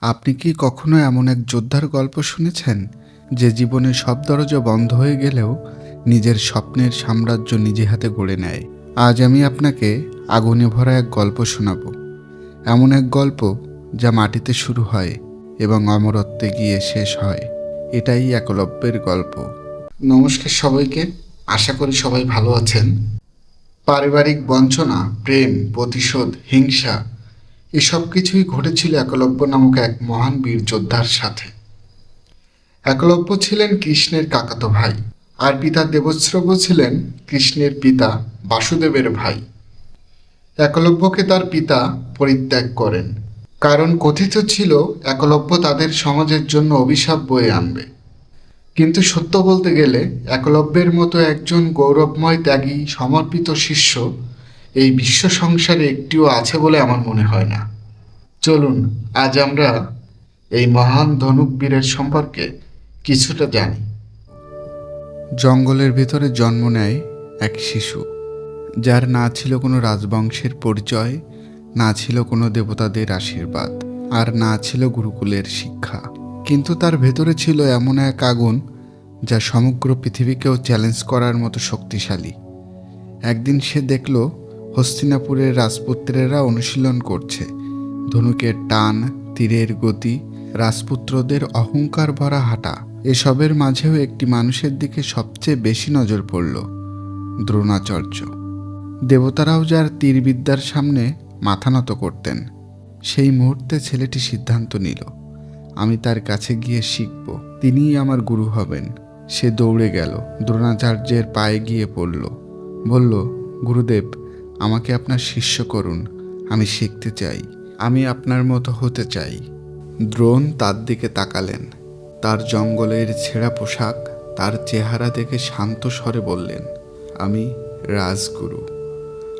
আপনি কি কখনো এমন এক যোদ্ধার গল্প শুনেছেন, যে জীবনে সব দরজা বন্ধ হয়ে গেলেও নিজের স্বপ্নের সাম্রাজ্য নিজে হাতে গড়ে নেয়? আজ আমি আপনাকে আগুনে ভরা এক গল্প শোনাব। এমন এক গল্প যা মাটিতে শুরু হয় এবং অমরত্বে গিয়ে শেষ হয়। এটাই একলব্যের গল্প। নমস্কার সবাইকে। আশা করি সবাই ভালো আছেন। পারিবারিক বঞ্চনা, প্রেম, প্রতিশোধ, হিংসা এসব কিছুই ঘটেছিল একলব্য নামক এক মহান বীর যোদ্ধার সাথে। একলব্য ছিলেন কৃষ্ণের কাকাতো ভাই, আর পিতা দেবশ্রব ছিলেন কৃষ্ণের পিতা বাসুদেবের ভাই। একলব্যকে তার পিতা পরিত্যাগ করেন। কারণ কথিত ছিল, একলব্য তাদের সমাজের জন্য অভিশাপ বয়ে আনবে। কিন্তু সত্য বলতে গেলে, একলব্যের মতো একজন গৌরবময় ত্যাগী, সমর্পিত শিষ্য এই বিশ্ব সংসারে একটিও আছে বলে আমার মনে হয় না। চলুন, আজ আমরা এই মহান ধনুকবীরের সম্পর্কে কিছুটা জানি। জঙ্গলের ভেতরে জন্ম নেয় এক শিশু। যার না ছিল কোনো রাজবংশের পরিচয়, না ছিল কোনো দেবতাদের আশীর্বাদ, আর না ছিল গুরুকুলের শিক্ষা। কিন্তু তার ভেতরে ছিল এমন এক আগুন যা সমগ্র পৃথিবীকেও চ্যালেঞ্জ করার মতো শক্তিশালী। একদিন সে দেখল হস্তিনাপুরের রাজপুত্রেরা অনুশীলন করছে। ধনুকের টান, তীরের গতি, রাজপুত্রদের অহংকার ভরা হাঁটা, এসবের মাঝেও একটি মানুষের দিকে সবচেয়ে বেশি নজর পড়ল, দ্রোণাচার্য। দেবতারাও যার তীরবিদ্যার সামনে মাথা নত করতেন, সেই মুহূর্তে ছেলেটি সিদ্ধান্ত নিল, আমি তার কাছে গিয়ে শিখব, তিনিই আমার গুরু হবেন। সে দৌড়ে গেল, দ্রোণাচার্যের পায়ে গিয়ে পড়ল, বলল, গুরুদেব আমাকে আপনার শিষ্য করুন, আমি শিখতে চাই, আমি আপনার মতো হতে চাই। দ্রোণ তার দিকে তাকালেন। তার জঙ্গলের ছেঁড়া পোশাক তার চেহারা দেখে শান্ত স্বরে বললেন, আমি রাজগুরু।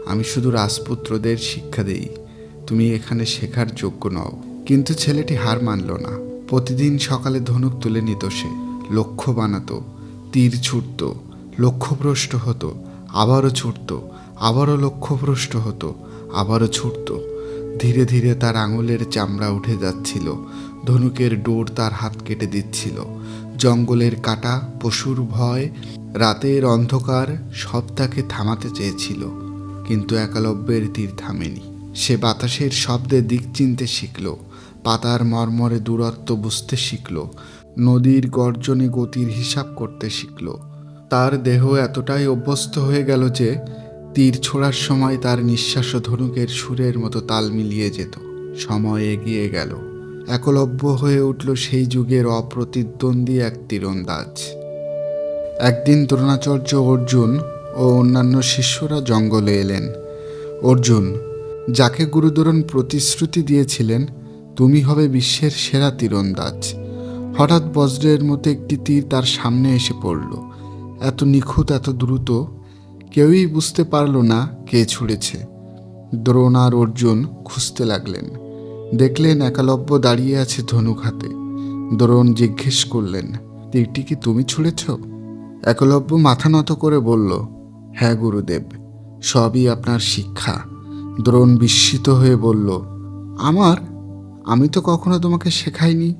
আমি শুধু রাজপুত্রদের শিক্ষা দেই। তুমি এখানে শেখার যোগ্য নও। কিন্তু ছেলেটি হার মানল না। প্রতিদিন সকালে ধনুক তুলে নিত সে। লক্ষ্য বানাতো, তীর ছুটত, লক্ষ্যভ্রষ্ট হতো। আবারও ছুটত, আবারও লক্ষ্যভ্রষ্ট হতো, আবারও ছুটত। ধীরে ধীরে তার আঙুলের চামড়া উঠে যাচ্ছিল, ধনুকের ডোর তার হাত কেটে দিচ্ছিল। জঙ্গলের কাটা, পশুর ভয়, রাতের অন্ধকার সব তাকে থামাতে চেয়েছিল, কিন্তু একালব্যের তীর থামেনি। সে বাতাসের শব্দে দিক চিনতে শিখল, পাতার মর্মরে দূরত্ব বুঝতে শিখল, নদীর গর্জনে গতির হিসাব করতে শিখল। তার দেহ এতটাই অভ্যস্ত হয়ে গেল যে তীর ছোড়ার সময় তার নিঃশ্বাস ধনুকের সুরের মতো তাল মিলিয়ে যেত। সময় এগিয়ে গেল। একলব্য হয়ে উঠল সেই যুগের অপ্রতিদ্বন্দ্বী এক তীরন্দাজ। একদিন দ্রোণাচার্য অর্জুন ও অন্যান্য শিষ্যরা জঙ্গলে এলেন। অর্জুন, যাকে গুরুদরণ প্রতিশ্রুতি দিয়েছিলেন, তুমি হবে বিশ্বের সেরা তীরন্দাজ। হঠাৎ বজ্রের মতো একটি তীর তার সামনে এসে পড়ল। এত নিখুঁত, এত দ্রুত, কেউই বুঝতে পারল না কে ছুঁড়েছে। দ্রোণ আর অর্জুন খুঁজতে লাগলেন। দেখলেন একালব্য দাঁড়িয়ে আছে ধনুক হাতে। দ্রোণ জিজ্ঞেস করলেন, তীরটি কি তুমি ছুঁড়েছ? একলব্য মাথা নত করে বলল হ্যাঁ গুরুদেব, সবই আপনার শিক্ষা। দ্রোণ বিস্মিত হয়ে বলল, আমার? আমি তো কখনো তোমাকে শেখাইনি?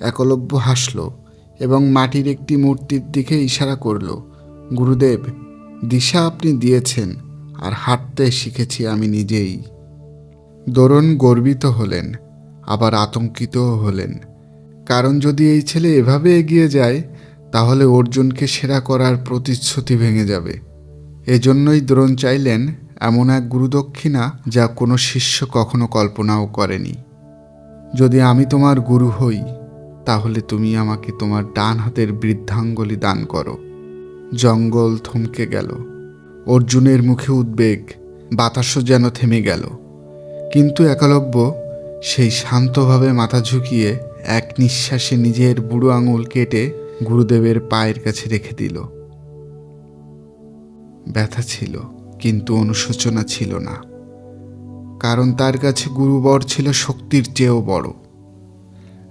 একলব্য হাসল এবং মাটির একটি মূর্তির দিকে ইশারা করল, গুরুদেব, দিশা আপনি দিয়েছেন, আর হাঁটতে শিখেছি আমি নিজেই। দরুন গর্বিত হলেন, আবার আতঙ্কিতও হলেন। কারণ যদি এই ছেলে এভাবে এগিয়ে যায়, তাহলে অর্জুনকে সেরা করার প্রতিশ্রুতি ভেঙে যাবে। এজন্যই দ্রোণ চাইলেন এমন এক গুরুদক্ষিণা যা কোনো শিষ্য কখনো কল্পনাও করেনি। যদি আমি তোমার গুরু হই তাহলে তুমি আমাকে তোমার ডান হাতের বৃদ্ধাঙ্গলি দান করো। জঙ্গল থমকে গেল। অর্জুনের মুখে উদ্বেগ, বাতাসও যেন থেমে গেল। কিন্তু একালব্য সেই শান্তভাবে মাথা ঝুঁকিয়ে এক নিঃশ্বাসে নিজের বুড়ো আঙুল কেটে গুরুদেবের পায়ের কাছে রেখে দিল। ব্যথা ছিল, কিন্তু অনুশোচনা ছিল না। কারণ তার কাছে গুরুবর ছিল শক্তির চেয়েও বড়।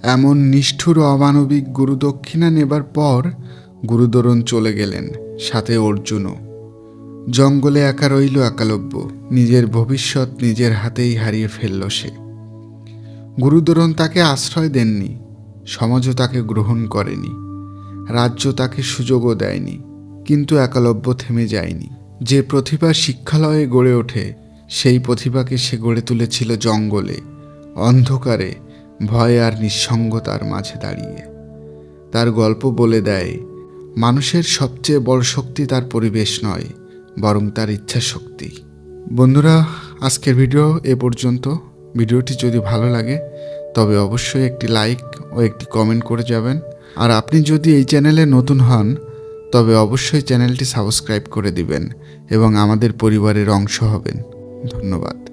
এমন নিষ্ঠুর অমানবিক গুরুদক্ষিণা নেবার পর গুরুদরণ চলে গেলেন সাথে অর্জুনও। জঙ্গলে একা রইল একালব্য, নিজের ভবিষ্যৎ নিজের হাতেই হারিয়ে ফেলল সে। গুরুদরণ তাকে আশ্রয় দেননি সমাজও তাকে গ্রহণ করেনি, রাজ্য তাকে সুযোগও দেয়নি, কিন্তু একালব্য থেমে যায়নি। যে প্রতিভা শিক্ষালয়ে গড়ে ওঠে, সেই প্রতিভাকে সে গড়ে তুলেছিল জঙ্গলে, অন্ধকারে ভয় আর নিঃসঙ্গতার মাঝে দাঁড়িয়ে। তার গল্প বলে দেয়, মানুষের সবচেয়ে বড় শক্তি তার পরিবেশ নয়, বরং তার ইচ্ছা শক্তি। বন্ধুরা, আজকের ভিডিও এ পর্যন্ত। ভিডিওটি যদি ভালো লাগে, তবে অবশ্যই একটি লাইক ও একটি কমেন্ট করে যাবেন। আর আপনি যদি এই চ্যানেলে নতুন হন, তবে অবশ্যই চ্যানেলটি সাবস্ক্রাইব করে দিবেন এবং আমাদের পরিবারের অংশ হবেন। ধন্যবাদ।